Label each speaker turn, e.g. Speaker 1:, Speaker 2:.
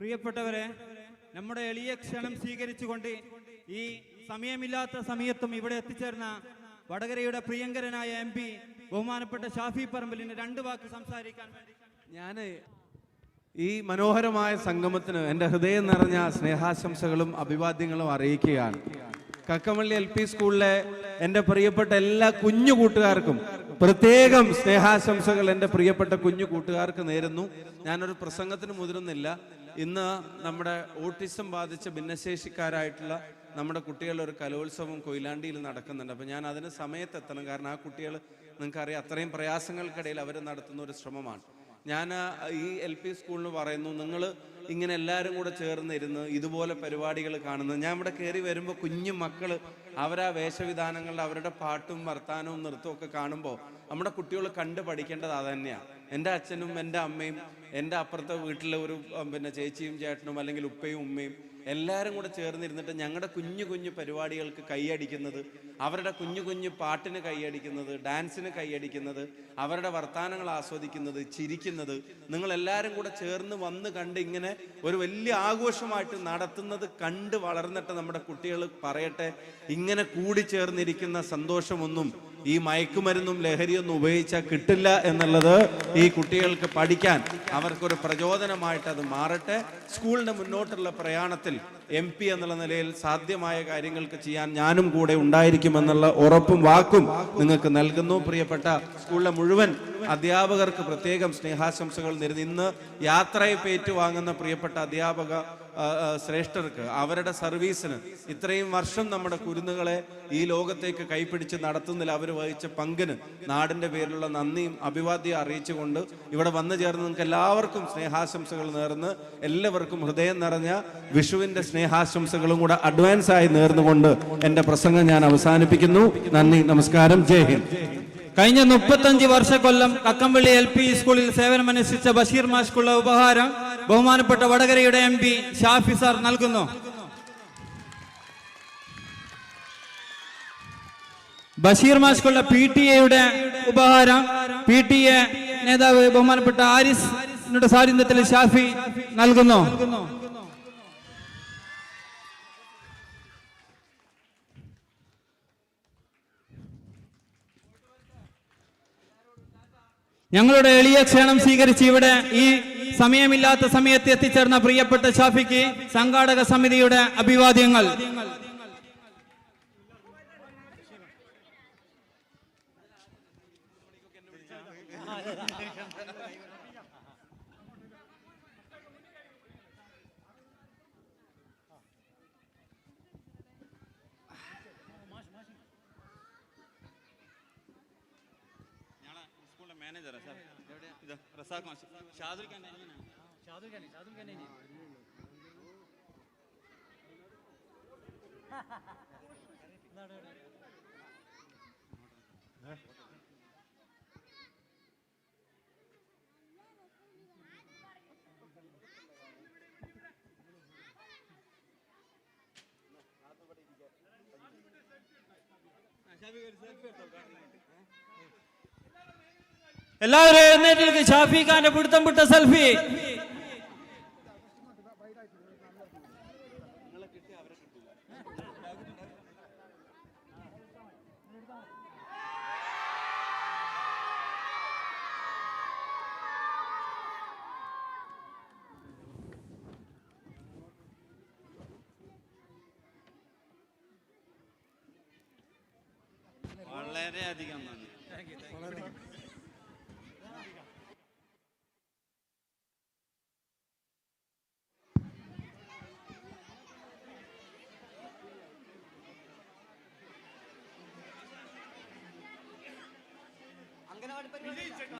Speaker 1: പ്രിയപ്പെട്ടവരെ നമ്മുടെ എളിയ ക്ഷണം സ്വീകരിച്ചുകൊണ്ട് ഈ സമയമില്ലാത്ത സമയത്തും ഇവിടെ എത്തിച്ചേർന്ന വടകരയുടെ പ്രിയങ്കരനായ എം പി ബഹുമാനപ്പെട്ട ഷാഫി പറമ്പലിന് രണ്ട് വാക്ക് സംസാരിക്കാൻ വേണ്ടി.
Speaker 2: ഞാൻ ഈ മനോഹരമായ സംഗമത്തിന് എന്റെ ഹൃദയം നിറഞ്ഞ സ്നേഹാശംസകളും അഭിവാദ്യങ്ങളും അറിയിക്കുകയാണ്. കക്കമള്ളി എൽ പി സ്കൂളിലെ എന്റെ പ്രിയപ്പെട്ട എല്ലാ കുഞ്ഞു കൂട്ടുകാർക്കും പ്രത്യേകം സ്നേഹാശംസകൾ എന്റെ പ്രിയപ്പെട്ട കുഞ്ഞു കൂട്ടുകാർക്ക് നേരുന്നു. ഞാനൊരു പ്രസംഗത്തിന് മുതിരുന്നില്ല ഇന്ന് നമ്മുടെ ഓട്ടിസം ബാധിച്ച ഭിന്നശേഷിക്കാരായിട്ടുള്ള നമ്മുടെ കുട്ടികളുടെ ഒരു കലോത്സവം കൊയിലാണ്ടിയിൽ നടക്കുന്നുണ്ട്. അപ്പോൾ ഞാൻ അതിന് സമയത്തെത്തണം. കാരണം ആ കുട്ടികൾ നിങ്ങൾക്കറിയാം അത്രയും പ്രയാസങ്ങൾക്കിടയിൽ അവർ നടത്തുന്ന ഒരു ശ്രമമാണ്. ഞാൻ ഈ എൽ പി സ്കൂളിന് പറയുന്നു നിങ്ങൾ ഇങ്ങനെ എല്ലാവരും കൂടെ ചേർന്നിരുന്ന് ഇതുപോലെ പരിപാടികൾ കാണുന്നത്. ഞാൻ ഇവിടെ കയറി വരുമ്പോൾ കുഞ്ഞു മക്കൾ അവരാ വേഷവിധാനങ്ങളുടെ അവരുടെ പാട്ടും വർത്താനവും നൃത്തവും ഒക്കെ കാണുമ്പോൾ നമ്മുടെ കുട്ടികൾ കണ്ട് പഠിക്കേണ്ടത് അത് തന്നെയാണ് എന്റെ അച്ഛനും എന്റെ അമ്മയും എന്റെ അപ്പുറത്തെ വീട്ടിലെ ഒരു പിന്നെ ചേച്ചിയും ചേട്ടനും അല്ലെങ്കിൽ ഉപ്പയും ഉമ്മയും എല്ലാവരും കൂടെ ചേർന്നിരുന്നിട്ട് ഞങ്ങളുടെ കുഞ്ഞു കുഞ്ഞു പരിപാടികൾക്ക് കൈയടിക്കുന്നത് അവരുടെ കുഞ്ഞു കുഞ്ഞു പാട്ടിന് കൈയടിക്കുന്നത് ഡാൻസിന് കൈയടിക്കുന്നത് അവരുടെ വർത്തമാനങ്ങൾ ആസ്വദിക്കുന്നത് ചിരിക്കുന്നത് നിങ്ങൾ എല്ലാവരും കൂടെ ചേർന്ന് വന്ന് കണ്ട് ഇങ്ങനെ ഒരു വലിയ ആഘോഷമായിട്ട് നടത്തുന്നത് കണ്ട് വളർന്നിട്ട് നമ്മുടെ കുട്ടികൾ പറയട്ടെ ഇങ്ങനെ കൂടി ചേർന്നിരിക്കുന്ന സന്തോഷമൊന്നും ഈ മയക്കുമരുന്നും ലഹരിയൊന്നും ഉപയോഗിച്ചാൽ കിട്ടില്ല എന്നുള്ളത് ഈ കുട്ടികൾക്ക് പഠിക്കാൻ അവർക്കൊരു പ്രചോദനമായിട്ട് അത് മാറട്ടെ. സ്കൂളിന്റെ മുന്നോട്ടുള്ള പ്രയാണത്തിൽ എം പി എന്നുള്ള നിലയിൽ സാധ്യമായ കാര്യങ്ങൾക്ക് ചെയ്യാൻ ഞാനും കൂടെ ഉണ്ടായിരിക്കുമെന്നുള്ള ഉറപ്പും വാക്കും നിങ്ങൾക്ക് നൽകുന്നു. പ്രിയപ്പെട്ട സ്കൂളിലെ മുഴുവൻ അധ്യാപകർക്ക് പ്രത്യേകം സ്നേഹാശംസകൾ നേരുന്നു. ഇന്ന് യാത്രയെ പേറ്റുവാങ്ങുന്ന പ്രിയപ്പെട്ട അധ്യാപക ശ്രേഷ്ഠർക്ക് അവരുടെ സർവീസിന് ഇത്രയും വർഷം നമ്മുടെ കുരുന്നുകളെ ഈ ലോകത്തേക്ക് കൈപ്പിടിച്ച് നടത്തുന്നതിൽ അവർ വഹിച്ച പങ്കിന് നാടിന്റെ പേരിലുള്ള നന്ദിയും അഭിവാദ്യം അറിയിച്ചുകൊണ്ട് ഇവിടെ വന്നു ചേർന്ന് നിങ്ങൾക്ക് എല്ലാവർക്കും സ്നേഹാശംസകൾ നേർന്ന് എല്ലാവർക്കും ഹൃദയം നിറഞ്ഞ വിഷുവിന്റെ സ്നേഹാശംസകളും കൂടെ അഡ്വാൻസ് ആയി നേർന്നുകൊണ്ട് എന്റെ പ്രസംഗം ഞാൻ അവസാനിപ്പിക്കുന്നു. നന്ദി നമസ്കാരം. ജയ് ഹിന്ദ്.
Speaker 1: കഴിഞ്ഞ മുപ്പത്തഞ്ച് വർഷക്കൊല്ലം കക്കംപള്ളി എൽ പി സ്കൂളിൽ സേവനമനുഷ്ഠിച്ച ബഷീർ മാഷ്ക്കുള്ള ഉപഹാരം ബഹുമാനപ്പെട്ട വടകരയുടെ എം പി ഷാഫി സാർ നൽകുന്നു. ബഷീർ മാഷ്ക്കുള്ള പി ടി എയുടെ ഉപഹാരം പി ടി എ നേതാവ് ബഹുമാനപ്പെട്ട ആരിസ് സാന്നിധ്യത്തിൽ ഷാഫി നൽകുന്നു. ഞങ്ങളുടെ എളിയ ക്ഷണം സ്വീകരിച്ച് ഇവിടെ ഈ സമയമില്ലാത്ത സമയത്ത് എത്തിച്ചേർന്ന പ്രിയപ്പെട്ട ഷാഫിക്ക് സംഘാടക സമിതിയുടെ അഭിവാദ്യങ്ങൾ. मैनेज है सर। रसा कौन शाहदुल का नहीं
Speaker 3: ना शाहदुल का नहीं शाहदुल का नहीं अच्छा भी सेल्फी तो काट लेंगे।
Speaker 1: എല്ലാവരും എഴുന്നേറ്റ് ഷാഫി ഖാന്റെ പിടുത്തം വിട്ട സെൽഫി. വളരെയധികം നന്ദി. പരിപാടി